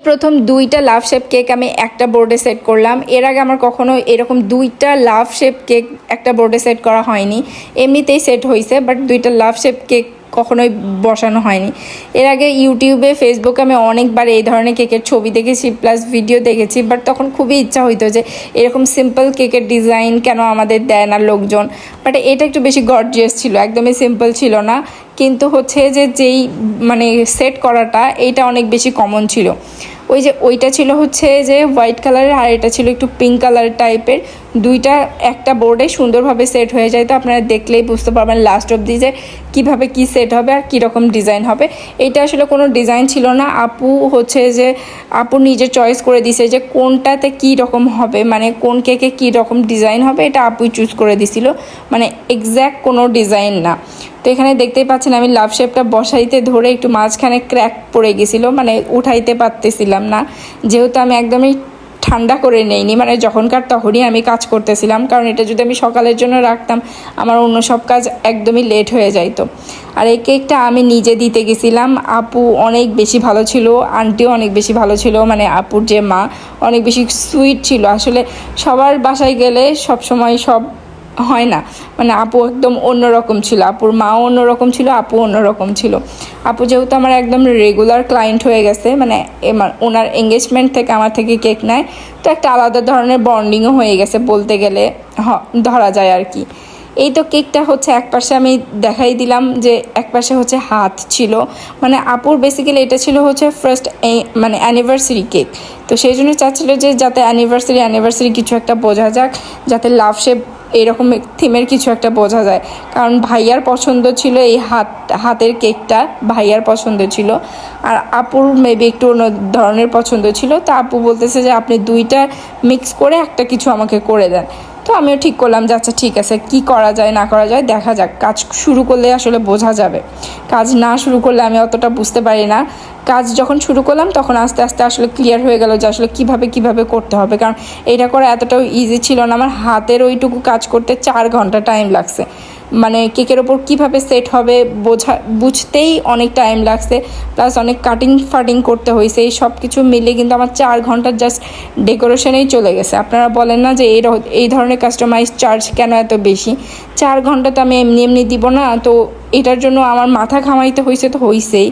প্রথম দুইটা love shape cake আমি একটা বোর্ডে সেট করলাম। এর আগে আমার কখনো এরকম দুইটা লাভ শেপ কেক একটা বোর্ডে সেট করা হয়নি। এমনিতেই সেট হয়েছে বাট দুইটা লাভ শেপ কেক কখনোই বসানো হয়নি। এর আগে ইউটিউবে ফেসবুকে আমি অনেকবার এই ধরনের কেকের ছবি দেখেছি প্লাস ভিডিও দেখেছি বাট তখন খুবই ইচ্ছা হইতো যে এরকম সিম্পল কেকের ডিজাইন কেন আমাদের দেয় না লোকজন। বাট এটা একটু বেশি গর্জিয়াস ছিল, একদমই সিম্পল ছিল না। কিন্তু হচ্ছে যে যেই মানে সেট করাটা, এইটা অনেক বেশি কমন ছিল। ওই যে, ওইটা ছিল হচ্ছে যে হোয়াইট কালারের আর এটা ছিল একটু পিঙ্ক কালার টাইপের দুইটা, একটা বোর্ডে সুন্দরভাবে সেট হয়ে যায়, তো আপনারা দেখলেই বুঝতে পারবেন লাস্ট অবধি যে কীভাবে কি সেট হবে আর কীরকম ডিজাইন হবে। এটা আসলে কোনো ডিজাইন ছিল না। আপু হচ্ছে যে, আপু নিজে চয়েস করে দিছে যে কোনটাতে কী রকম হবে মানে কোন কেকে কী রকম ডিজাইন হবে, এটা আপুই চুজ করে দিছিল। মানে এক্স্যাক্ট কোনো ডিজাইন না। তো এখানে দেখতেই পাচ্ছেন আমি লাভ শেপটা বসাইতে ধরে একটু মাঝখানে ক্র্যাক পড়ে গেছিল মানে উঠাইতে পারতেছিলাম না। যেহেতু আমি একদমই ঠান্ডা করে নেইনি। মানে যখনকার তখনই আমি কাজ করতেছিলাম, কারণ এটা যদি আমি সকালের জন্য রাখতাম, আমার অন্য সব কাজ একদমই লেট হয়ে যাইতো। আর এই কেকটা আমি নিজে দিতে গেছিলাম। আপু অনেক বেশি ভালো ছিল আন্টিও অনেক বেশি ভালো ছিল মানে আপুর যে মা, অনেক বেশি সুইট ছিল। আসলে সবার বাসায় গেলে সব সময় সব হয় না। মানে আপু একদম অন্যরকম ছিল। আপুর মাও অন্যরকম ছিল, আপু অন্যরকম ছিল। আপু যেহেতু আমার একদম রেগুলার ক্লায়েন্ট হয়ে গেছে মানে এমার ওনার এঙ্গেজমেন্ট থেকে আমার থেকে কেক নেয়, তো একটা আলাদা ধরনের বন্ডিংও হয়ে গেছে বলতে গেলে ধরা যায় আর কি। এই তো কেকটা হচ্ছে এক পাশে আমি দেখাই দিলাম যে এক পাশে হচ্ছে হাত ছিল। মানে আপুর বেসিক্যালি এটা ছিল হচ্ছে ফার্স্ট মানে অ্যানিভার্সারি কেক তো সেই জন্য চাচ্ছিল যে যাতে অ্যানিভার্সারি অ্যানিভার্সারি কিছু একটা বোঝা যাক, যাতে লাভ শেপ এরকম থিমের কিছু একটা বোঝা যায়। কারণ ভাইয়ার পছন্দ ছিল এই হাত, হাতের কেকটা, ভাইয়ার পছন্দ ছিল। আর আপুর মেবি একটু অন্য ধরনের পছন্দ ছিল। তা আপু বলতেছে যে আপনি দুইটা মিক্স করে একটা কিছু আমাকে করে দেন। তো আমিও ঠিক করলাম যে আচ্ছা ঠিক আছে, কি করা যায়, না করা যায়, দেখা যাক। কাজ শুরু করলে আসলে বোঝা যাবে। কাজ না শুরু করলে আমি অতটা বুঝতে পারি না। কাজ যখন শুরু করলাম, তখন আস্তে আস্তে আসলে ক্লিয়ার হয়ে গেল যে, আসলে কীভাবে কীভাবে করতে হবে। কারণ এটা করা এতটাও ইজি ছিল না। আমার হাতের ওইটুকু কাজ করতে চার ঘণ্টা টাইম লাগছে। মানে কেকের ওপর কীভাবে সেট হবে বোঝা বুঝতেই অনেক টাইম লাগছে প্লাস অনেক কাটিং ফাটিং করতে হয়েছে, এই সব কিছু মিলে কিন্তু আমার চার ঘণ্টার জাস্ট ডেকোরেশনেই চলে গেছে। আপনারা বলেন না যে এই এই ধরনের কাস্টমাইজ চার্জ কেন এত বেশি? চার ঘণ্টা তো আমি এমনি এমনি দিব না, তো এটার জন্য আমার মাথা ঘামাইতে হয়েছে তো হয়েছেই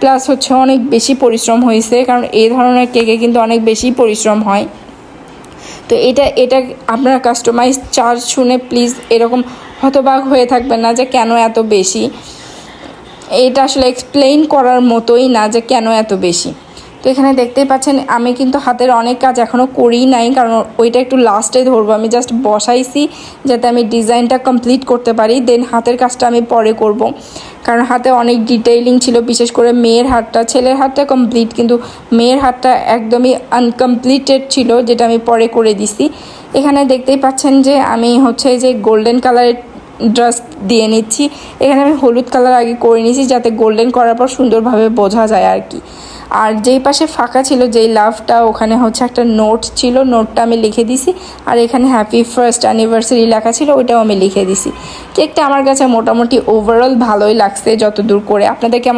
প্লাস হচ্ছে অনেক বেশি পরিশ্রম হয়েছে, কারণ এই ধরনের কেকে কিন্তু অনেক বেশি পরিশ্রম হয়। তো এটা এটা আপনারা কাস্টমাইজ চার্জ শুনে প্লিজ এরকম হতবাক হয়ে থাকবেন না যে কেন এত বেশি। এটা আসলে এক্সপ্লেইন করার মতোই না যে কেন এত বেশি। তো এখানে দেখতেই পাচ্ছেন, আমি কিন্তু হাতের অনেক কাজ এখনও করিই নাই, কারণ ওইটা একটু লাস্টে ধরবো। আমি জাস্ট বসাইছি যাতে আমি ডিজাইনটা কমপ্লিট করতে পারি দেন হাতের কাজটা আমি পরে করব। কারণ হাতে অনেক ডিটেইলিং ছিল, বিশেষ করে মেয়ের হাতটা। ছেলের হাতটা কমপ্লিট কিন্তু মেয়ের হাতটা একদমই আনকমপ্লিটেড ছিল, যেটা আমি পরে করে দিছি। এখানে দেখতেই পাচ্ছেন যে আমি হচ্ছে যে গোল্ডেন কালারের ড্রেস দিয়ে নিচ্ছি। এখানে আমি হলুদ কালার আগে করে নিয়েছি, যাতে গোল্ডেন করার পর সুন্দরভাবে বোঝা যায় আর কি। আর যেই পাশে ফাঁকা ছিল, যেই লাভটা ওখানে হচ্ছে একটা নোট ছিল নোটটা আমি লিখে দিছি। আর এখানে হ্যাপি ফার্স্ট অ্যানিভার্সারি লেখা ছিল, ওইটাও আমি লিখে দিছি। কেকটা আমার কাছে মোটামুটি ওভারঅল ভালোই লাগছে যতদূর করে। আপনাদের কেমন